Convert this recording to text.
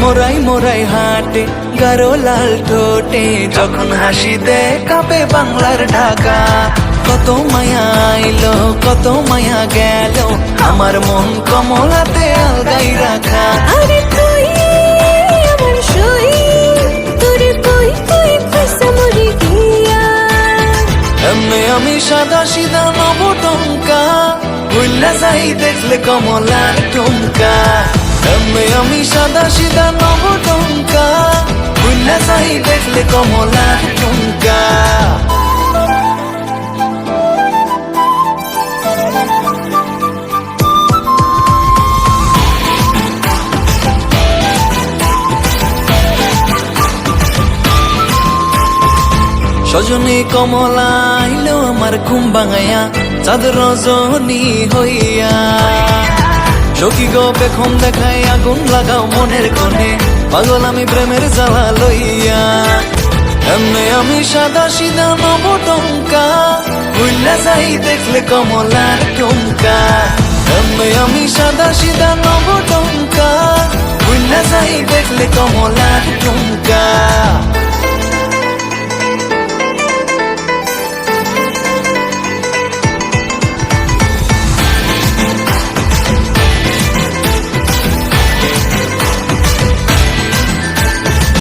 মোরাই মোরাই হাটে গারো লাল ঠোঁটে। যখন হাসি দে কাঁপে বাংলার ঢাকা। কত মায়া আইলো কত মায়া গেল আমার মন কমলাতে আলগাই রাখা। আরে তুই আমার সই তোরে কই কই পয়সা মরে গিয়া। এমনি আমি সাদা সিধা নব টঙ্কা ভুল্লা যাই দেখলে কমলার টঙ্কা এমনি আমি সাদা সিধা নব টঙ্কা ভুল্লা যাই দেখলে কমলার টঙ্কা সজনী কমলা আইলো আমার ঘুম ভাঙাইয়া, চাঁদ রজনী হইয়া। সখী গো, বেখম দেখাই আগুন লাগাও মনের কোণে। পাগল আমি প্রেমের জ্বালা লইয়া। এমনে আমি সাদা সিদা নব টঙ্কা। ভুললা যাই দেখলে কমলার টঙ্কা এমনে আমি সাদা সিদা নব টঙ্কা। ভুললা যাই দেখলে কমলার টঙ্কা